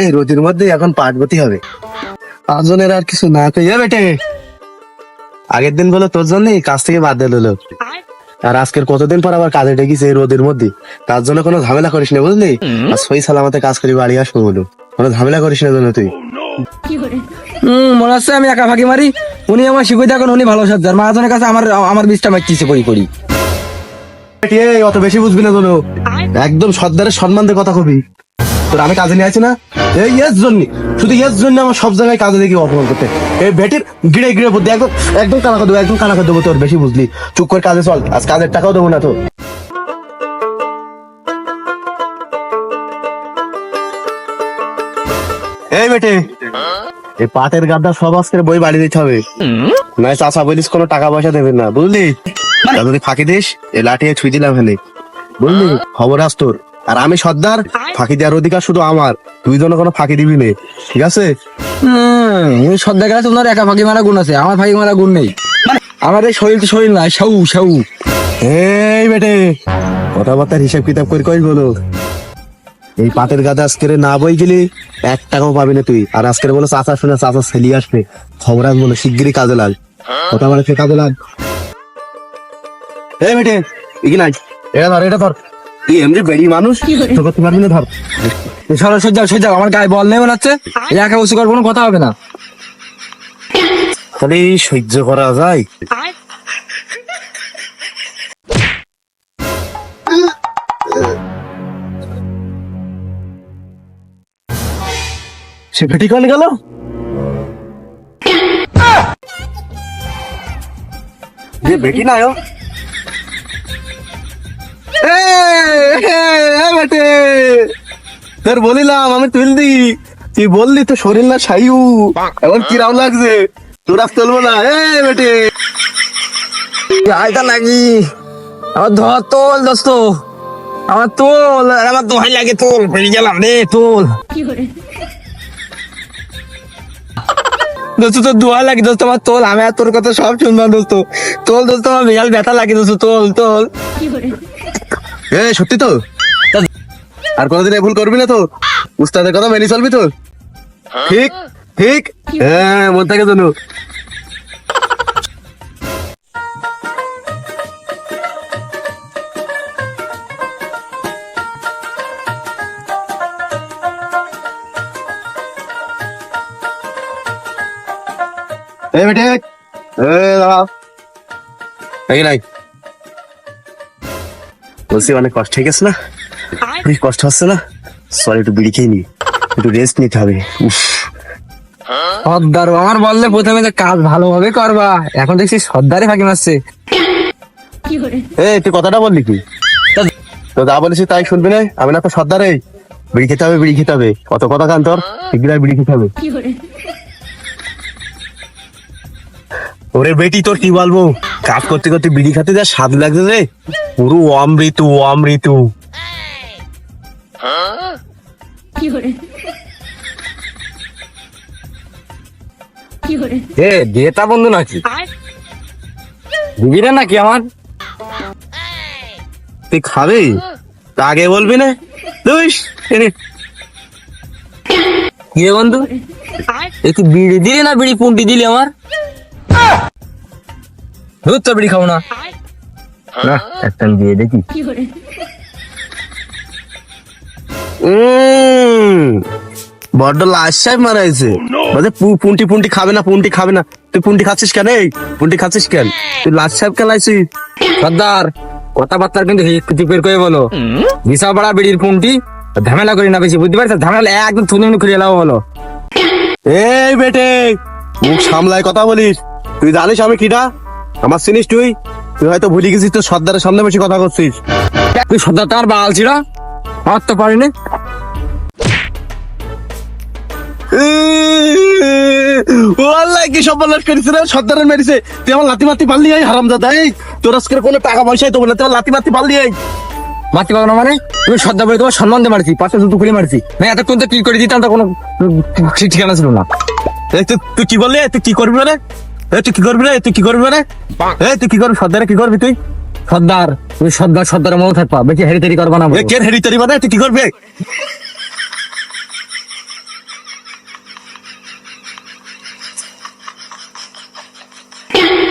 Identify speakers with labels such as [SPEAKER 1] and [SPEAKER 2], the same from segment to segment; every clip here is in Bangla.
[SPEAKER 1] এই রোদের মধ্যে এখন পাটবতি হবে। পাঁচজনের আর কিছু না কইয়া বেটে। আগের দিন বলো তোর জন্য কাজ থেকে বাদ দিল। লোক আর আজকের কতদিন পর আবার কাজে ডেকেছে এই রোদের মধ্যে? তার জন্য কোনো ঝামেলা করিস না বুঝলি? আর সই সালামতে কাজ করি বাড়ি আসব বলো। কোনো ঝামেলা করিস না জন্য তুই।
[SPEAKER 2] হম মনে হচ্ছে আমি একা ফাঁকি মারি। উনি আমার শিখুই দেখুন উনি ভালো সজ্জার মাহাজনের কাছে আমার আমার বীজটা মারতেছে পরি পরি
[SPEAKER 1] অত বেশি বুঝবি না জন্য। একদম সর্দারের সম্মান দিয়ে কথা কবি। তোর আমি কাজে নিয়ে আছি না? এই ইয়েস জন্য। শুধু ইয়েস জন্য আমার সব জায়গায় কাজে দেখি অপমান করতে। এই বেটির গিড়ে গিড়ে বুদ্ধি, একদম একদম কানা করে দেবো, একদম কানাকা দেবো তোর, বেশি বুঝলি। চুপ করে কাজে চল, আজ কাজের টাকাও দেবো না তো এই বেটে, এই পাটের গাদা সব আজকের বই বাড়ি দিতে হবে। নয় চাষা বলিস কোনো টাকা পয়সা দেবেন না, বুঝলি? যদি ফাঁকি দিস এ লাঠিয়ে ছুঁই দিলাম হেলে বুঝলি? খবর আস তোর। আর আমি সর্দার ফাঁকি দেওয়ার অধিকার শুধু আমার। তুই যেন কোনো ফাঁকি দিবি নে ঠিক আছে?
[SPEAKER 2] সজ্জার কাছে ওনার একা ফাঁকি মারা গুণ আছে আমার ফাঁকি মারা গুণ নেই। আমার এই শরীর তো শরীর না সাউ সাউ
[SPEAKER 1] এই বেটে কথাবার্তার হিসাব কিতাব করে কই বলো এই পাটের গাদা আজকের না বই গেলি এক টাকাও পাবি না তুই। আর আজকের বলো চাচা শুনে চাচা ছেলি আসবে খবর আস বলো শিগগিরই কাজে লাগ। কথা বলে সে কাজে লাগ। এই বেটে নাই এটা ধর এটা ধর। তুই এমনি বেড়ি মানুষ? তো করতে পারবি না ধর।
[SPEAKER 2] সরল সজ্জা সজ্জা আমার গায়ে বল নেই মনে হচ্ছে। এই একা উঁচু করার কোনো কথা হবে না।
[SPEAKER 1] তাহলে সহ্য করা যায়। সে গেল? যে বেটি না বেটে তোর বলিলাম আমি তুল দি তুই বললি তো শরীর না সাইউ এখন কিরাম লাগছে? তোর আজ তুলবো না। এ বেটে।
[SPEAKER 2] আয়টা লাগি। আমার ধর তোল দোস্ত। আমার তোল আমার দোহাই লাগে তোল। বেরিয়ে গেলাম রে তোল। দোস্ত তোর দোহাই লাগে দোস্ত আমার তোল। আমি আর তোর কথা সব শুনলাম দোস্ত। তোল দোস্ত আমার বিশাল ব্যথা লাগে দোস্ত তোল তোল।
[SPEAKER 1] এ সত্যি তো আর কোনোদিন ভুল করবি না তো? উস্তাদের কথা মেনে চলবি তো? ঠিক ঠিক? হ্যাঁ মন থাকে জানো এই বেটে এ দাঁড়াও এই নাই। বলছি অনেক কষ্ট হয়ে গেছে না? খুবই কষ্ট হচ্ছে না? সরি একটু বিড়ি খেয়ে নি। একটু রেস্ট নিতে হবে।
[SPEAKER 2] সর্দার আমার বললে প্রথমে যে কাজ ভালোভাবে করবা। এখন দেখছি সর্দারে ফাঁকি মারছে।
[SPEAKER 1] এ তুই কথাটা বললি কি? তো যা বলেছি তাই শুনবি না? আমি না তো সর্দারে বিড়ি খেতে হবে বিড়ি খেতে হবে। কত কথা কান তোর? শিগগিরই বিড়ি খেতে হবে। ওরে বেটি তোর কি বলব? কাজ করতে করতে বিড়ি খাতে যা স্বাদ লাগছে রে। পুরো অমৃত অমৃত।
[SPEAKER 2] এ, দেতা বন্ধু নাকি? দিবি নাকি আমার?
[SPEAKER 1] তুই খাবি? আগে বলবি না? দুইস
[SPEAKER 2] কি বন্ধু? এ, তুই বিড়ি দিলি না বিড়ি পুন্টি দিলি আমার? দুধ তো বিড়ি খাব না। একটা দিয়ে দেখি।
[SPEAKER 1] বড্ড লাশ সাহেব মারাইছে পু- পুন্টি পুন্টি খাবে না পুন্টি খাবে না। তুই পুন্টি খাচ্ছিস কেন এই? পুন্টি খাচ্ছিস কেন? তুই লাশ সাহেব খেলাইছিস।
[SPEAKER 2] সর্দার কথাবার্তার কিন্তু একটু চুপের করে বলো। বিশা বড়া বিড়ির পুন্টি ঝামেলা করি না বেশি বুঝতে পারছিস ঝামেলা একদম থুনে খুলে এলাও বলো।
[SPEAKER 1] এই বেটে মুখ সামলায় কথা বলিস। তুই জানিস আমি কিটা আমার চিনিস তুই? তুই হয়তো ভুলে গেছিস তোর সর্দারের সামনে বেশি কথা করছিস
[SPEAKER 2] তুই সর্দার তোমার বাল ছিল আমার তো পারিনি
[SPEAKER 1] ও কি সব রে? সর্দারের তুই আমার লাতি মাতি পারলি এই। তোর আজকের কোনো টাকা পয়সাই বলে তুই লাতি মাতি পারলি
[SPEAKER 2] পারব না মানে? তুমি সর্দার বলে তোমার সম্মান দিয়ে মারছি, পাঁচটা জুতো খুলে মারছি। না এতক্ষণ তো কি করে দিতাম, তো কোনো ঠিক ঠিকানা ছিল না।
[SPEAKER 1] তুই তুই কি বললি? তুই কি করবি এই তুই কি করবি রে? তুই কি করবি এই তুই কি করবি? সর্দারে কি করবি তুই?
[SPEAKER 2] সর্দার, তুমি সর্দার, সর্দারের মনে থাকবা বেশি হেরি তেরি করবা না
[SPEAKER 1] কে হেরি তেরি মানে তুই কি করবি?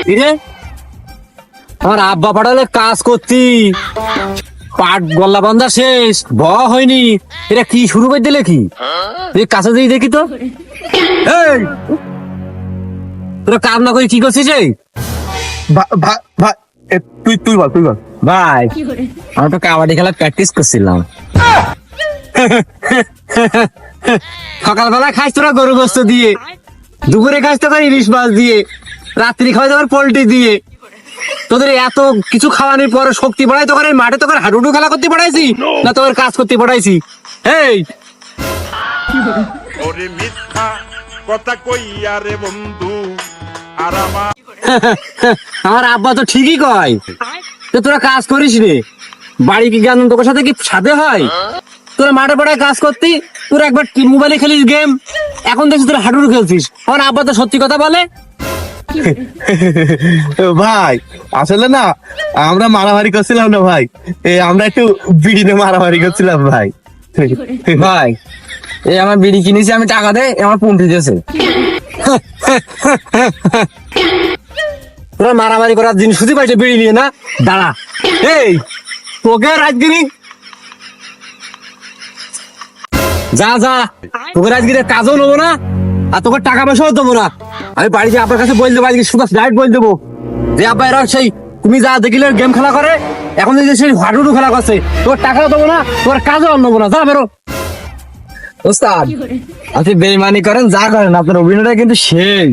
[SPEAKER 2] কিরে? আমার আব্বা পাঠালে কাজ করতি। পাট গল্লা বান্ধা শেষ ব হয়নি। এটা কি শুরু করে দিলে কি? তুই কাছে দিয়ে দেখি তো। এই! তোরা কাজ না করে কি করছিস এই?
[SPEAKER 1] তুই তুই বল তুই বল।
[SPEAKER 2] ভাই আমি তো কাবাডি খেলা প্র্যাকটিস করছিলাম। সকালবেলা খাইছ তোরা গরু গোস্ত দিয়ে। দুপুরে খাইছ তোর ইলিশ মাছ দিয়ে। রাত্রি খাওয়াই তোমার পোল্ট্রি দিয়ে। তোদের এত কিছু খাওয়ানোর পরে শক্তি বাড়াই তোকে এই মাঠে তোকে হাডুডু খেলা করতে পাঠাইছি? না তোর কাজ করতে পাঠাইছি। এই
[SPEAKER 3] মিথ্যা কথা কইয়া রে বন্ধু আর আমার
[SPEAKER 2] আমার আব্বা তো ঠিকই কয়। তো তোরা কাজ করিস রে বাড়ি কি জ্ঞান তোর সাথে কি সাথে হয়? তোরা মাঠে পাড়ায় কাজ করতি তোরা একবার মোবাইলে খেলিস গেম এখন দেখছিস তোরা হাডুডু খেলছিস। আমার আব্বা তো সত্যি কথা বলে
[SPEAKER 1] ভাই, আসলে না, আমরা মারামারি করছিলাম না ভাই। আমরা একটু বিড়ি নিয়ে মারামারি করছিলাম ভাই।
[SPEAKER 2] ভাই এই আমার বিড়ি কিনেছি, আমি টাকা দে আমার পুন্টি দিয়েছে। তোরা মারামারি করার দিন শুধু পাইছে বিড়ি নিয়ে না? দাঁড়া। এই, তোকে রাজগিরি যা যা, তোকে রাজগিরে কাজও নেব না, আর তোকে টাকা পয়সাও দেবো না। আমি বাড়িতে আপনার কাছে বল দেবো আজকে সুদাস ডাইরেক্ট বল দেবো। যে আব্বা এরা সেই তুমি যা দেখিলে গেম খেলা করে এখন যদি সেই হাডুডু খেলা করছে। তোর টাকাও দেবো না তোর কাজও নেব না যা বেরো। ওস্তাদ আপনি বেইমানি করেন যা করেন আপনার অভিনয়টা কিন্তু সেই